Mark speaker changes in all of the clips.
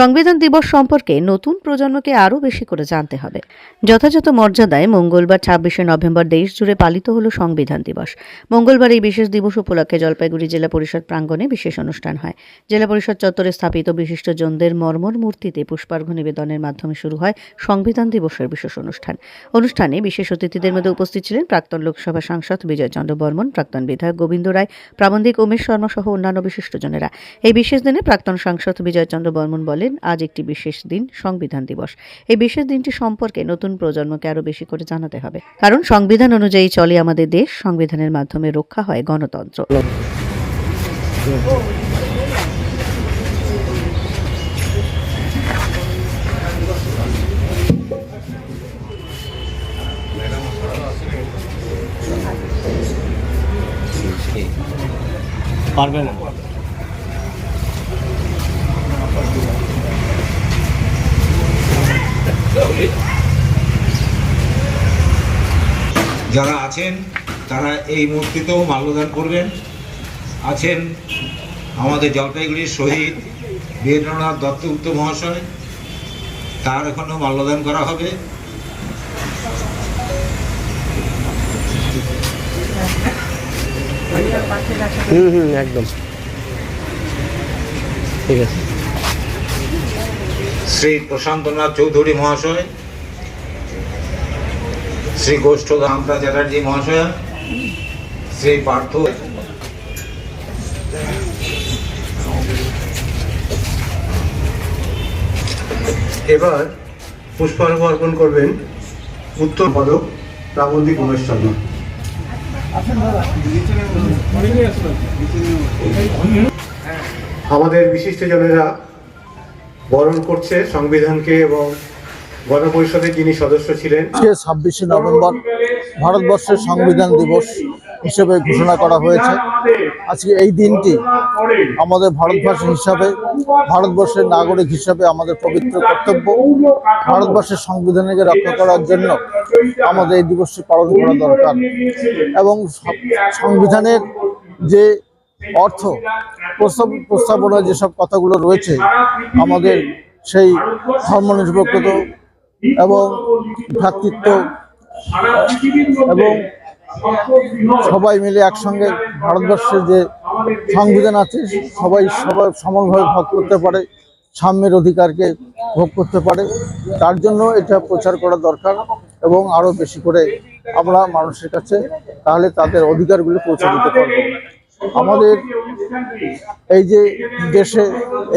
Speaker 1: সংবিধান দিবস সম্পর্কে নতুন প্রজন্মকে আরও বেশি করে জানতে হবে। যথাযথ মর্যাদায় মঙ্গলবার, ছাব্বিশে নভেম্বর দেশ জুড়ে পালিত হল সংবিধান দিবস। মঙ্গলবার এই বিশেষ দিবস উপলক্ষে জলপাইগুড়ি জেলা পরিষদ প্রাঙ্গণে বিশেষ অনুষ্ঠান হয়। জেলা পরিষদ চত্বরে স্থাপিত বিশিষ্টজনদের মর্মর মূর্তিতে পুষ্পার্ঘ নিবেদনের মাধ্যমে শুরু হয় সংবিধান দিবসের বিশেষ অনুষ্ঠান। অনুষ্ঠানে বিশেষ অতিথিদের মধ্যে উপস্থিত ছিলেন প্রাক্তন লোকসভা সাংসদ বিজয় চন্দ্র বর্মন, প্রাক্তন বিধায়ক গোবিন্দ রায়, প্রাবন্ধিক উমেশ শর্মা সহ অন্যান্য বিশিষ্টজনেরা এই বিশেষ দিনে প্রাক্তন সাংসদ বিজয় চন্দ্র বর্মন বলেন আজ একটি বিশেষ দিন, সংবিধান দিবস। এই বিশেষ দিনটি সম্পর্কে নতুন প্রজন্মকে আরও বেশি করে জানাতে হবে। কারণ সংবিধান অনুযায়ী চলে আমাদের দেশ, সংবিধানের মাধ্যমে রক্ষা হয় গণতন্ত্র।
Speaker 2: পারবে না।
Speaker 3: যারা আছেন তারা এই মূর্তিতেও মাল্যদান করবেন। আছেন আমাদের জলপাইগুড়ির শহীদ বীরেন্দ্রনাথ দত্তগুপ্ত মহাশয়। তার এখনও মাল্যদান করা হবে।
Speaker 2: হুম হুম একদম। ঠিক আছে।
Speaker 3: শ্রী প্রশান্তনাথ চৌধুরী মহাশয় শ্রী গোষ্ঠ গোষ্ঠদান্তা চ্যাটার্জি মহাশয়, শ্রী পার্থ।
Speaker 4: এবার পুষ্পার্ঘ অর্পণ করবেন উত্তর পদক প্রাবন্ধিক উমেশ শর্মা। আমাদের বিশিষ্টজনেরা বরণ করছে সংবিধানকে এবং
Speaker 5: ছাব্বিশে নভেম্বর ভারতবর্ষের সংবিধান দিবস হিসেবে ঘোষণা করা হয়েছে। আজকে এই দিনটি আমাদের ভারতবাসী হিসাবে, ভারতবর্ষের নাগরিক হিসাবে আমাদের পবিত্র কর্তব্য। ভারতবর্ষের সংবিধানকে রক্ষা করার জন্য আমাদের এই দিবসটি পালন করা দরকার। এবং সংবিধানের যে অর্থ, প্রস্তাব প্রস্তাবনা যেসব কথাগুলো রয়েছে, আমাদের সেই ধর্মনিরপেক্ষতা এবং ভ্রাতৃত্ব এবং সবাই মিলে একসঙ্গে ভারতবর্ষের যে সংবিধান আছে, সবাই সবাই সমানভাবে ভোগ করতে পারে, সাম্যের অধিকারকে ভোগ করতে পারে। তার জন্য এটা প্রচার করা দরকার এবং আরও বেশি করে আমরা মানুষের কাছে তাহলে তাদের অধিকারগুলো পৌঁছে দিতে পারব। আমাদের এই যে দেশে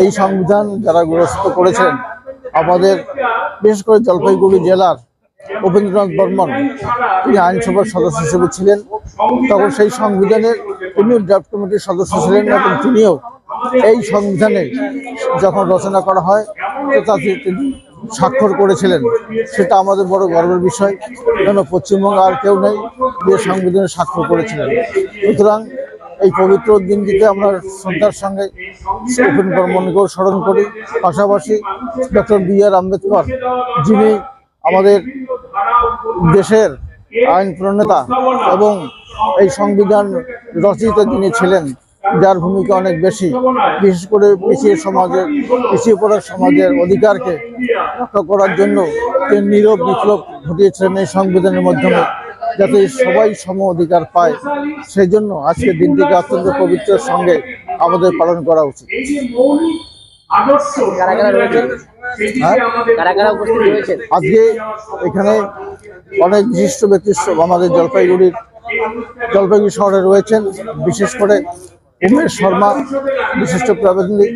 Speaker 5: এই সংবিধান যারা গ্রস্ত করেছেন আমাদের বিশেষ করে জলপাইগুড়ি জেলার উপেন্দ্রনাথ বর্মন, তিনি আইনসভার সদস্য হিসেবে ছিলেন। তখন সেই সংবিধানের তিনিও ড্রাফট কমিটির সদস্য ছিলেন এবং তিনিও এই সংবিধানে যখন রচনা করা হয় তাতে তিনি স্বাক্ষর করেছিলেন। সেটা আমাদের বড় গর্বের বিষয়। কেন পশ্চিমবঙ্গে আর কেউ নেই যে সংবিধানে স্বাক্ষর করেছিলেন। সুতরাং এই পবিত্র দিনটিতে আমরা শ্রদ্ধার সঙ্গে উপেন বর্মনকেও স্মরণ করি। পাশাপাশি ডক্টর বি আর আম্বেদকর, যিনি আমাদের দেশের আইন প্রণেতা এবং এই সংবিধান রচিত যিনি ছিলেন, যার ভূমিকা অনেক বেশি। বিশেষ করে পিছিয়ে সমাজের, পিছিয়ে পড়া সমাজের অধিকারকে রক্ষা করার জন্য তিনি নীরব বিপ্লব ঘটিয়েছিলেন এই সংবিধানের মাধ্যমে। যাতে সবাই সম অধিকার পায় সেই জন্য আজকের দিনটিকে অত্যন্ত পবিত্রের সঙ্গে আমাদের পালন করা উচিত। হ্যাঁ? আজকে এখানে অনেক বিশিষ্ট ব্যক্তিসব আমাদের জলপাইগুড়ির জলপাইগুড়ি শহরে রয়েছেন বিশেষ করে উমেশ শর্মা বিশিষ্ট প্রাবন্ধিক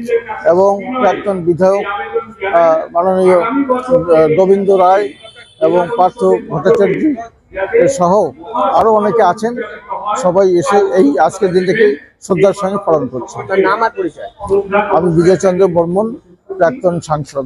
Speaker 5: এবং প্রাক্তন বিধায়ক মাননীয় গোবিন্দ রায় এবং পার্থ ভট্টাচার্য। সহ আরও অনেকে আছেন। সবাই এসে এই আজকের দিন থেকে শ্রদ্ধার সঙ্গে পালন করছে
Speaker 6: আমি বিজয় চন্দ্র
Speaker 5: আমি বিজয়চন্দ্র বর্মন প্রাক্তন সাংসদ।